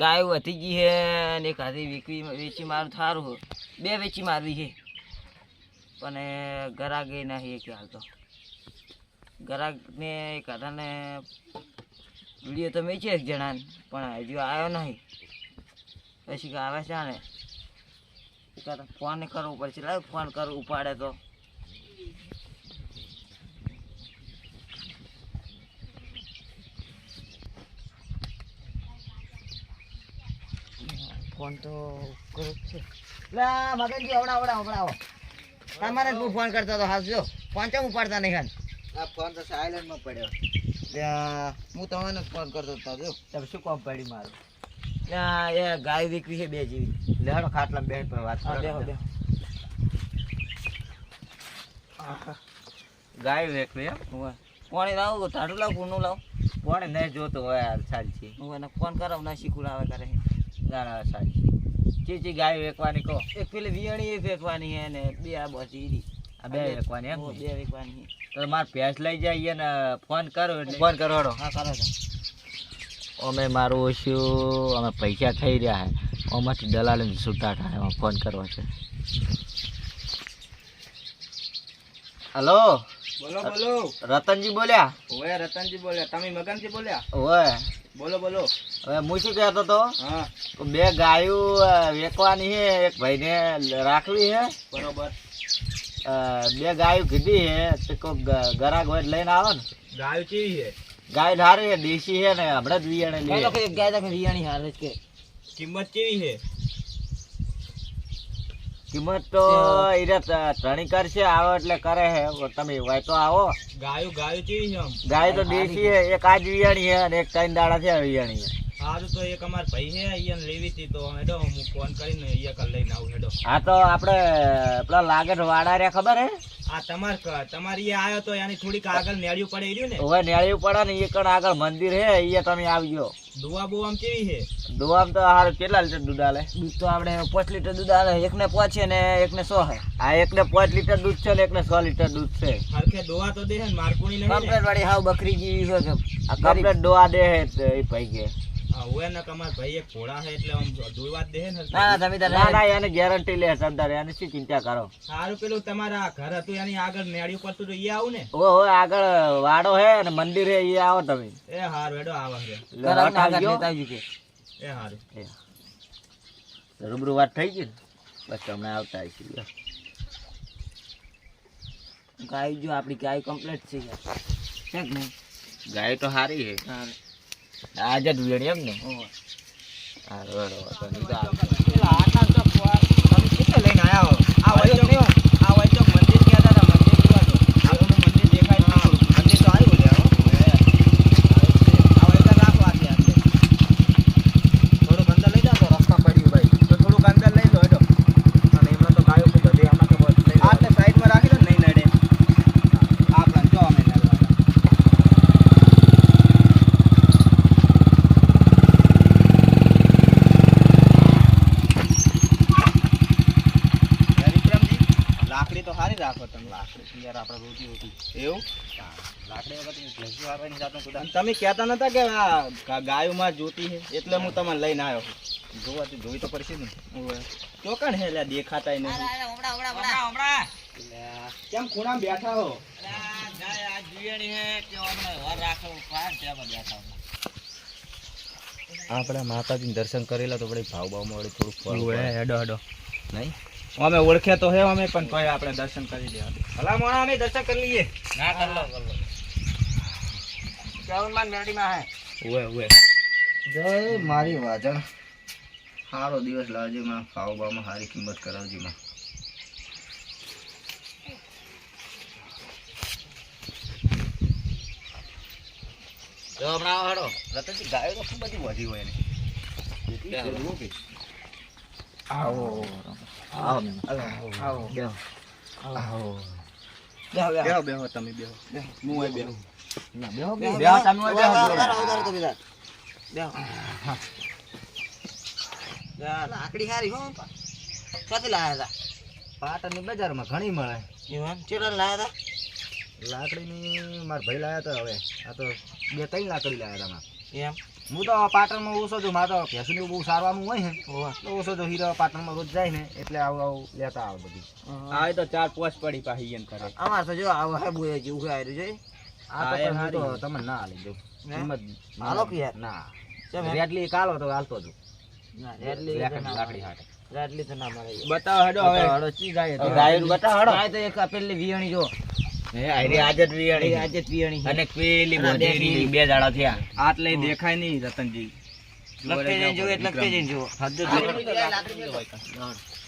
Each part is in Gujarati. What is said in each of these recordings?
ગાય વધી ગઈ છે ને એક હાથી વેચી વેચી મારું સારું. બે વેચી મારવી છે. પણ ગરાગે નહીં એક હાલ તો. ગરાગને એક હાથાને વીડિયો તો છે એક જણાને, પણ હજુ આવ્યો નહીં. પછી આવે છે ને. ફોન કરવો પડશે. લાવ ફોન કરો, ઉપાડે તો. ફોન તો કરો છે. લા મગનજી આવડા આવડા આવડા આવો તમારે જ હું ફોન કરતો હતો હાસજો ફોન ચમ ઉપાડતા નહીં ખાન આ ફોન તો સાયલેન્ટમાં પડ્યો. ત્યાં હું તમને ફોન કરતો હતો જો. તમે શું કામ પડી મારું? ત્યાં એ ગાય વિકરી છે બે જેવી. લેહાડો ખાટલા બે પર વાત હા કરો ગાય વેકવી એમ કોણે પાણી લાવો? ટાટું લાવ કુનું લાવ? કોણે નહીં જોતો હોય હાલ સાચી હું એને ફોન કરાવ ના શીખું આવે કરે ના સાચી ચીચી ગાય વેકવાની કહો. એક પેલી વિયણી એ વેકવાની હે ને બે આ બચી આ બે વેકવાની એમ બે વેકવાની તો મારે ભેંસ લઈ જાય ને ફોન કરો એટલે. ફોન કરો હડો. હા કરો છો અમે મારું ઓછું અમે પૈસા થઈ રહ્યા હે. ઓમાંથી દલાલ છૂટા થાય એમાં ફોન કરવો છે. હલો? બોલો બોલો. રતનજી બોલ્યા? ઓય રતનજી બોલ્યા. તમે મગનજી બોલ્યા? ઓય. બોલો બોલો. હવે હું શું કહેતો હતો? બે ગાયું વેચવાની છે એક ભાઈને રાખવી છે બરોબર. બે ગાયું કીધી છે તો ગરાક હોય લઈને આવે ને. ગાય કેવી છે ગાય ધારે છે દેશી છે ને હમણાં જ વિયાણે ગાય તો લઈએ કે ગાય તો કે હારે કે. કિંમત કેવી છે કિંમત તો એને ત્રણી કરશે આવો એટલે કરે હે. તમે હોય તો આવો. ગાયું ગાયું કેવી છે ગાય તો દેશી હે એક આજ વિયાણી હે અને એક ત્રણ દાડા છે વિયાણી સારું તો એક અમાર ભાઈ હે અહીંયા લેવી હતી તો હેડો હું ફોન કરીને અહીંયા કલ લઈને આવું હેડો. હા તો આપણે પેલા લાગેટ વાડા રે ખબર હે? આ તમાર તમારી આવ્યો તો એની થોડીક આગળ નેળ્યું પડે રહ્યું ને? હવે નેળ્યું પડે ને એ કણ આગળ મંદિર હે અહીંયા તમે આવજો. દુવા બુવા આમ કેવી છે? દોવામ તો હારું કેટલા લીટર દૂધ આલે? દૂધ તો આપણે પાંચ લીટર દૂધ આવે એકને પાંચ છે ને એકને સો હે આ એકને પાંચ લીટર દૂધ છે ને એકને સો લીટર દૂધ છે. હરખે દોવા તો દે ને મારકુણી નહીં કમ્પ્લેટ વાળી હાવ બકરી જેવી છે આ કમ્પ્લેટ ડોવા દે હે તો એ ભાઈ કે ને કે ભાઈ એક ઘોડા છે એટલે આમ દોવા દે ને ના ના તમે ના ના એને ગેરંટી લે સરદાર એની શું ચિંતા કરો? સારું પેલું તમારા ઘર હતું એની આગળ નેળ્યું પડતું તો એ આવું ને? ઓ હો આગળ વાડો હે અને મંદિર હે એ આવો તમે. એ હારું આવા છે એ હારું. રૂબરૂ વાત થઈ ગઈ ને? બસ હમણાં આવતા આવીશું. ગાય જો આપણી ગાય કમ્પ્લીટ છે. યાર છે ગાય તો સારી હે હા આજે વેડી એમ ને? હા રોડ વાંધો નહીં તો તમે લઈને આવ્યા આ વૈચક નહીં હો. આ વૈચક મંદિર કહેતા હતા મંદિર જોવા તો. આગળનું મંદિર દેખાય છે. મંદિર તો આવ્યું લે હો. આ વૈચક રાખો આટલે આટલે. થોડુંક અંદર લઈ જાઓ તો રસ્તા પડ્યું ભાઈ તો થોડુંક અંદર લઈ લો હેડો અને એમાં તો ગાયો ખૂબ બધી આમાં તો બસ લઈ જાઓ. આટલે સાઈડમાં રાખી દો ને નહીં નડે આ પ્લાન જો અમે નડવાના. વિક્રમજી લાકડી તો સારી રાખો તમે લાકડી યાર આપણે રોટી રોટી એવું લાકડી વગર ભેંસું આવવાની જાતનો કુદા અને તમે કહેતા નતા કે ગાયો માં જોતી છે એટલે હું તમને લઈને આવ્યો જોવા તો જોઈ તો પડશે ને. ચોકણ હે લે દેખાતા કેમ ખૂણા બેઠા હો? આપણે માતાજી દર્શન કરેલા તો ભાવ ભાવ મળે થોડુંક હેડો હેડો. નહીં? અમે ઓળખ્યા તો હે અમે પણ આપણે દર્શન કરી દેવા ભલા મોણા અમે દર્શન કરી લઈએ. ના કર લો કેવન મેરડીમાં હે. ઓએ ઓએ જય મારી વાજણ. સારો દિવસ લાવજે માં ખાવા બામાં સારી કિંમત કરાવજે માં. જો હમણાં આવો રતનજી ગાયો તો ખૂબ બધી વધી હોય ને આવો. આવો. આવો. આવો. બેહો. બેહો તમે બેહો. હું બેહો. બેહો, બેહો, બેહો. બેહો, તમે બેહો, ઉધારો, બેહો. ઉધારો, ઉધારો તો બેહો લાકડી હારી હો. ક્યાંથી લાયા પાટણની બજારમાં ઘણી મળે. એમ? ચેટલા લાયા હતા? લાકડીની મારા ભાઈ લાયા હતા હવે. આ તો બે ત્રણ લાકડી લાયા હતા એમ? હું તો પાટણમાં ઓછો છું મારે તો ભેંસનું બહુ સારવાનું હોય ને તો ઓછો હીરો પાટણમાં રોજ જાય ને એટલે આવું આવું લેતા આવે બધું. આ તો ચાર પોચ પડી પાછી એમ કરે અમાર તો જો આવું હે બુએ જેવું આવ્યું છે આ તો પણ તો તમને ના હાલી દઉં. કિંમત હાલો કે યાર? ના. રેડલી કાલો તો હાલતો છું ના, રેડલી લાકડી ના લાકડી મળે. હાટે. રેડલી તો ના મળે બતાવો હેડો હવે. હળો ચી ગાય તો હતી? બતાવો હેડો. ગાય તો એક પેલી વિયાણી જો. હે આયરી આજ જ એ વિયાણી આજે જ અને પેલી અને બે દાડા થયા. આટલે દેખાય નહીં રતનજી. લખતે જઈને જુઓ એટલે જઈને જુઓ.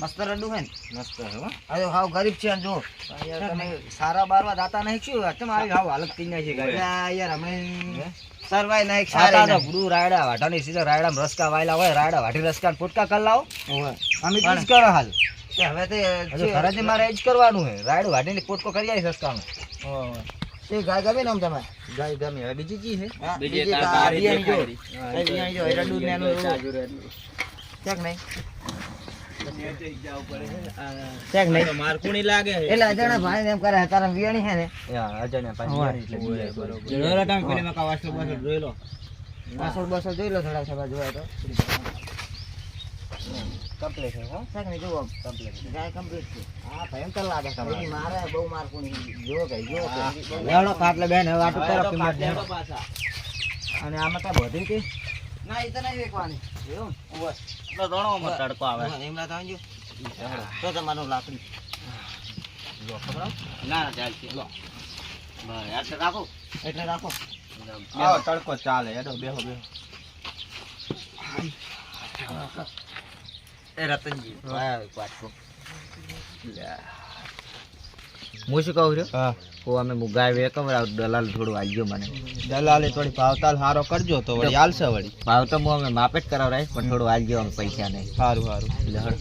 મસ્ત રડું હે ને? મસ્ત છે હો. હાવ ગરીબ છે જો. તમે સારા બારવા દાતા નહીં શું આવી હાવ હાલત થઈ જાય છે યાર અમે સરવાય નહીં સારા સારા તો ભૂડું રાયડા વાટાની સીધા રાયડા રસકા વાયલા હોય રાયડા વાટી રસકા ને ફૂટકા કર લાવો. અમે જ કરો હાલ. હવે તે ફરજ મારે જ કરવાનું છે રાયડું વાટીને પોટકો કરી આવી રસકાનો. તે ગાય ગમે ને આમ તમે? ગાય ગમે. હવે બીજી ચી છે બીજી જો. એરંડું ને એનું એવું. છે કે નહીં? છે નહીં? મારકુણી લાગે એટલે અજાણા ભાઈને એમ કરે તારા બિયાણી છે ને? અજાણ્યા પાછી એટલે બીજા બરોબર. જોયેલો તમે પેલી માં કાવાસલો બાસલો જોઈ લો. બસો બસો જોઈ લો થોડા સભા જોવાય તો. Complete છે, હો? છે કે નહીં જુઓ. ગાય કમ્પ્લીટ છે. હા ભયંકર લાગે તમારે. મારે બહુ મારકુણી જો ગઈ જો લેવડો કાટલે બેન હવે આટલું કરો કિંમત દે. હેડો પાછા. અને આમાં તો વધી કે ના એ તો નહીં વેચવાની એવું? બસ એટલો દોણોમાં તડકો આવે. એમના તો જો તો તમારું લાકડી. ના ના ચાલશે લો. એટલે રાખો. એટલે રાખો. આવો તડકો ચાલે. હેડો બેહો બેહો. એ રતનજી હા, એક વાત કહું. હું શું કહું છું? હા. કો અમે મુગાય વેકવરાવ દલાલ થોડું આલજો મને. દલાલે થોડી ભાવતાલ હારો કરજો તો વળી આલશે વળી. ભાવ તો હું અમે માપે જ કરાવરાય પણ થોડું આલજો અમે પૈસા નહીં. સારું સારું ને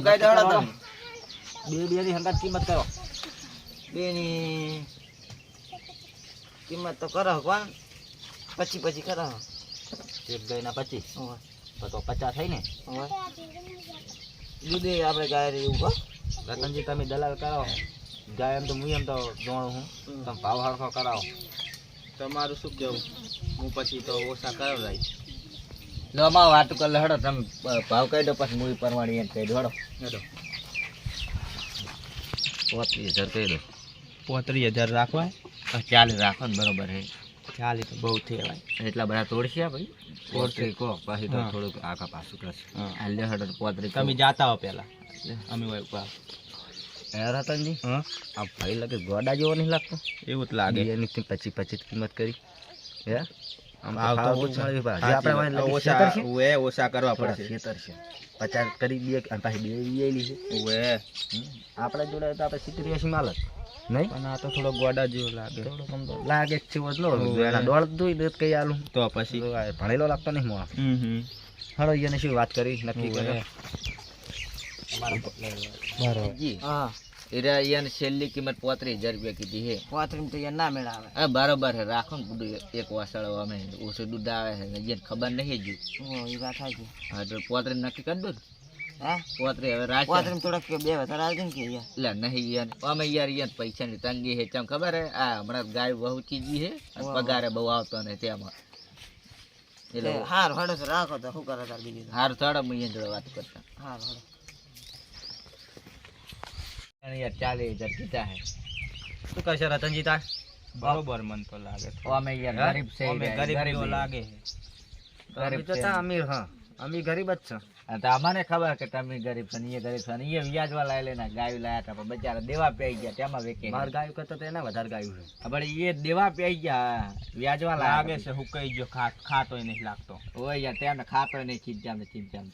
કઈ બે બે ની હંગાત કિંમત કરો બેની કિંમત તો કરો કોણ પછી પછી કરો એક ગાય ના પચીસ. તો પચાસ થઈ ને. દૂધે આપણે ગાય એવું કહો રતનજી તમે દલાલ કરાવો ગાય એમ તો હું એમ તો જોણું હું. તમે ભાવ હરખો કરાવો. તમારું શું કેવું? હું પછી તો ઓછા કરાવડાય લો માં વાત કર હડો તમે ભાવ કહી દો પછી મૂવી પરવાણી એમ કહી દો હડો. હડો. પોત્રીસ હજાર કહી દો. પોત્રીસ હજાર રાખવા ચાલીસ રાખો ને બરોબર હે. ચાલી તો બહુ થયેવાય એટલા બધા તોડશે ભાઈ? પોત્રી કહો. પછી તો થોડુંક આખા પાછું કરશે. હા. આ લે હડો પોત્રી તમે જાતા હો પહેલા. અમે હોય ઉપર. રતનજી હા. આ ભાઈ લાગે ગોડા જેવો નહીં લાગતો? એવું જ લાગે. એની પછી પચીસ કિંમત કરી. હે? ઓછા. કરવા પડશે. પચાસ કરી દઈએ પાછી બે. આપણા જોડે તો આપણે સિત્તેર એંસી માલ જ. નહીં? પણ આ તો થોડો ગોડા જેવો લાગે. થોડોક આમ તો લાગે જ છે એવો જ નો હોય. ઓવે. એના ડોળ જોઈ દે કઈ આલું. તો પછી? ભણેલો લાગતો નહીં મોણસ હમ હમ. હળો એને શું વાત કરી? નક્કી કરે બરોબર. હા. એરા એને છેલ્લી કિંમત પોત્રીસ હજાર રૂપિયા કીધી હે. પોતરીમ તો યાર ના મેળાવે. હા બરોબર રાખો ને બધું એક વાસળ અમે. ઓછું દૂધ આવે છે ખબર નહીં જ એ વાત થાય છે હા તો પોત્રીસ નક્કી કરી દો. હા પોત્રીસ હવે રાખ પોતરીમ થોડાક કે બે વધારે આવજો ને કે યાર એટલે નહીં યાર અમે યાર યાર પૈસાની તંગી છે ચમ ખબર હે આ હમણાં ગાય બહુ ચીજી છે અને વાહ. પગારે બહુ આવતો ને તેમાં એટલે એ હાર હડો તો રાખો તો શું કરે તાર બીજું તો? હાર થોડા હું અહીંયા જોડે વાત કરતા હાર હડો અને યાર ચાલીસ હજાર કીધા હે શું કહેશે રતનજી તાર બરોબર મન તો લાગે ઓ અમે યાર હે? ગરીબ છે અમે યાર, ગરીબ ગરીબ જેવો છે. લાગે અમે તો ચા અમીર હા અમે ગરીબ જ છો. તો ખબર કે તમે ગરીબ છો એ ગરીબ છો એ વ્યાજવા લાવી લઈને ગાયું લાયા હતા પણ બચારા દેવા પી ગયા તેમાં વેકે માર ગાયું કરતા તો એના વધારે ગાયું છે. પણ એ દેવા પી ગયા વ્યાજવા લાગે છે હુકાઈ ગયો ખાટ ખાતો નહીં લાગતો. ઓય યાર તેને ખાતો નહીં ચીમચામ ને ચીમચામ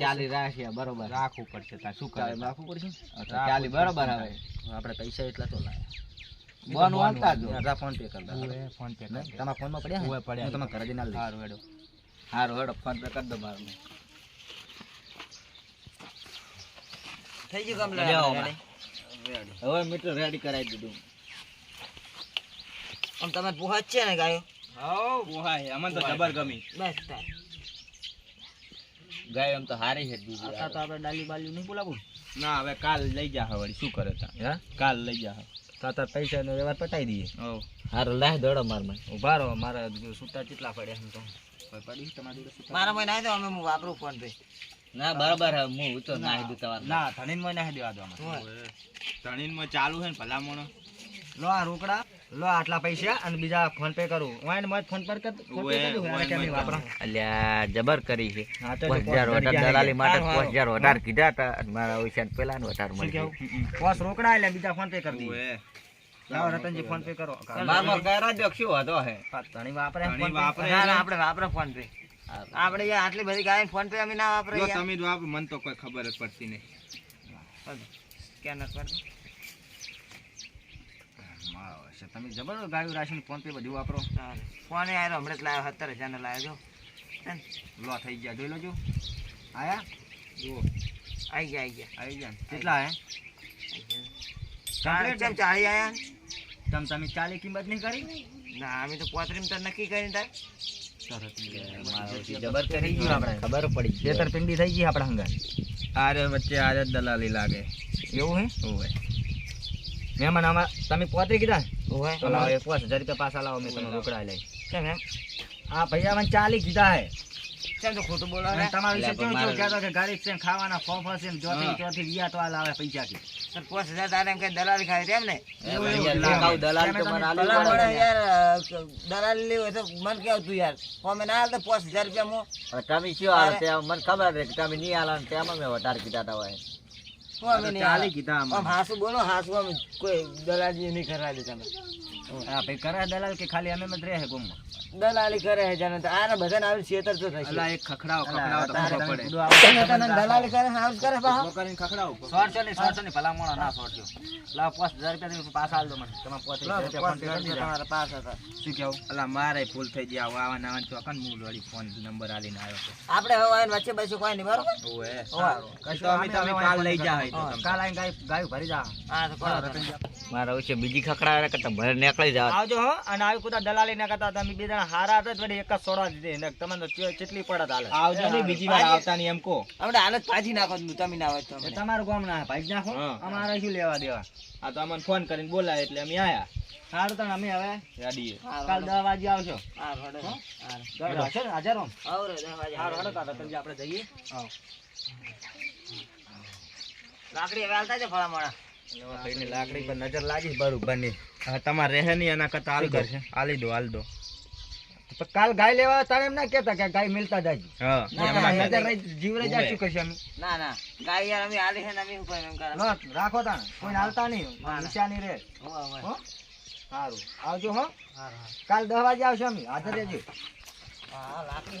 ચાલી રાખ્યા બરોબર. રાખવું પડશે તાર શું કરે? રાખવું પડશે ચાલી બરોબર હવે. આપણે પૈસા એટલા તો લાયા. બોન વાંચતા જો ફોન પે કરતા ફોન પે? તમારા ફોનમાં પડ્યા હોય પડ્યા. હું તમારા ઘરે જઈને દઈશ. સારું હેડો હારું હેડો ફોન પે કરી દો મારું. થઈ ગયું કમ્પ્લીટ હવે મીટર રેડી કરાવી દીધું. આમ તમે પૂછા છે ને ગાયો? હાઉ બોહાય અમને તો જબર ગમી. બસ તાર. ગાય એમ તો હારી છે દીધું આટલા તો આપણે ડાલી બાલી નહીં બોલાવું? ના હવે કાલ લઈ જા હવે શું કરે તા? હા? કાલ લઈ જા તાતા પૈસાનો વ્યવહાર પટાઈ દઈએ. હવ હારું લાય દોડો મારમાં ઊભા રહો મારા સૂતા કેટલા પડ્યા એમ તો. પડી તમારી જોડે સૂતા? મારા મહિને દો અમે હું વાપરું ફોન પે ના બરાબર હે હું તો નાહી દઉં તમારે. ના ધણીન મને નાખી દેવા દો ધણીન ધણીનમાં ચાલુ છે ને ભલામણો. લો આ રોકડા લો આટલા પૈસા અને બીજા ફોન પે કરું. વાઈન મત ફોન પર કર ફોન પે ઓવે, કરી દઉં. કેમ વાપરા? અલ્યા જબર કરી છે. હા, તો હજાર પોસ વધારે દલાલી માટે 5000 વધાર કીધા હતા અને મારા ઓછા પેલા નો વધાર મળી ગયો. રોકડા એટલે બીજા ફોન પે કરી ઓવે લાવો રતનજી ફોન પે કરો. મારમાં કરા દો શું હતો હે. ધણી વાપરે ફોન? વાપરે. ના આપણે વાપરે ફોન પે આપણે યાર આટલી બધી ગાય ફોન પે અમે ના વાપરે જો તમે જ મને તો કોઈ ખબર જ પડતી નહીં. સ્કેનર કર દો. તમે જબર ગાયું રાશન ફોન પે બધું વાપરો. ફોન આયો હમણાં જ લાવ્યો સત્તર હજાર નો લાવ્યો જો લો થઈ ગયા જોઈ લોજો. આયા? જુઓ. આઈ ગયા આઈ ગયા. આવી ગયા કેટલા હે? ચાલી ચાલી આયા તમ તમે ચાલી કિંમત નહીં કરી ના અમે તો પોતરીમ તો નક્કી કરીને તાર મારા ઓછી જબર કરી ગયું આપણે ખબર પડી ગઈ. છેતરપિંડી થઈ ગઈ આપણા હંગાત આરે વચ્ચે આરે દલાલી લાગે એવું હે ઓવે મહેમાન આમાં તમે પોતે કીધા ઓય તો લાવો એક પાંચ હજાર રૂપિયા પાછા લાવો મેં તમે રોકડા લઈ કેમ એમ હા ભૈયા મને ચાલી કીધા હે કેમ તો ખોટું બોલાવે તમારા વિશે કેવું કેવું કહેતો કે ગરીબ છે ખાવાના ફોફ હશે ને ચોથી હા. વિયા તો આ લાવે પૈસા થી સર પાંચ હજાર તારે એમ કે દલાલી ખાય તેમ ને? દલાલી તો મને આલવી પડે યાર. દલાલી લેવી તો મને કેવું તું યાર? અમે ના હાલ તો પાંચ હજાર રૂપિયા મો. તમે શું હાલ? તે મને ખબર છે કે તમે નહીં હાલો ને તેમાં મેં વધારે કીધા હતા હોય. હું અમે નહીં ચાલી કીધા આમ હાસુ બોલો હાસુ અમે કોઈ દલાલી નહીં કરવા તમે. હા ભાઈ કરે દલાલ કે ખાલી અમે જ રહે ગોમમાં? દલાલી કરે છે જાણે આને બધાને આવી છેતર તો થશે. અલા એક ખખડાવ ખખડાવ તો તારે ખબર તમે પડે. કીધું આવું તને તને દલાલી કરે હાસ કરે બા કરીને ખખડાવ. સોળસો ની સોળસો ની ભલા મોણા ના સોળસો લાવ પાંચ રૂપિયા તમે પાછા આલ દો મને. તમે પોતે ફોન કરી તમારા પાસ હતા શું કેવું? અલા મારે ભૂલ થઈ ગયા આવા આવા નાવા ચોકન મૂળ વાળી ફોન નંબર આલીને આવ્યો છે? આપણે હવે વચ્ચે બેસી કોઈ નહીં બરોબર? ઓવે કશું અમે તમે કાલ લઈ જાય તો કાલ ગાય ગાયું ભરી જા હા તો. મારા ઓછી બીજી ખખડાવ્યા કરતા ભરે નીકળી જાવ આવજો હો અને આવી કુતા દલાલી ના કરતા તમે બે જણા હારા હતા વળી એક જ સોડા દીધી. ને તમને તો કેટલી પડત હાલે આવજો ને બીજી વાર આવતા ની એમ કો આપણે હાલ જ પાછી નાખો તમે ના હોય તો એ તમારું ગામ ના ભાઈ નાખો. અમારે શું લેવા દેવા? આ તો અમને ફોન કરીને બોલાય એટલે અમે આયા. સારું તો અમે હવે રેડી કાલ હારું. દસ વાગે આવશો હા? હારું. હા હશે ને? હાજર હો? હારું રે, દસ વાગે. સારું હારું. હેડો તમે આપણે જઈએ. લાકડી હવે હાલતા છે ફળામણા ભાઈની લાકડી પર નજર લાગી બરોબરની હવે તમારે રહે નહીં એના કરતા હાલ કરશે? હાલી દો હાલ દો. કાલ ગાય લેવા તારે એમ ના કેતા કે ગાય મિલતા જાય હા નજર રહી જીવ રહી જાય શું કહીશું અમે. ના ના. ગાય યાર અમે હાલી છે ને અમે ઉપર એમ કરે. લો, રાખો તા કોઈ હાલતા નહીં. નિશાની રે હોવે, હોવે. હો? સારું આવજો હો. કાલ દસ વાગે આવશો અમે. હાજર રહેજો. હા, લાકડી.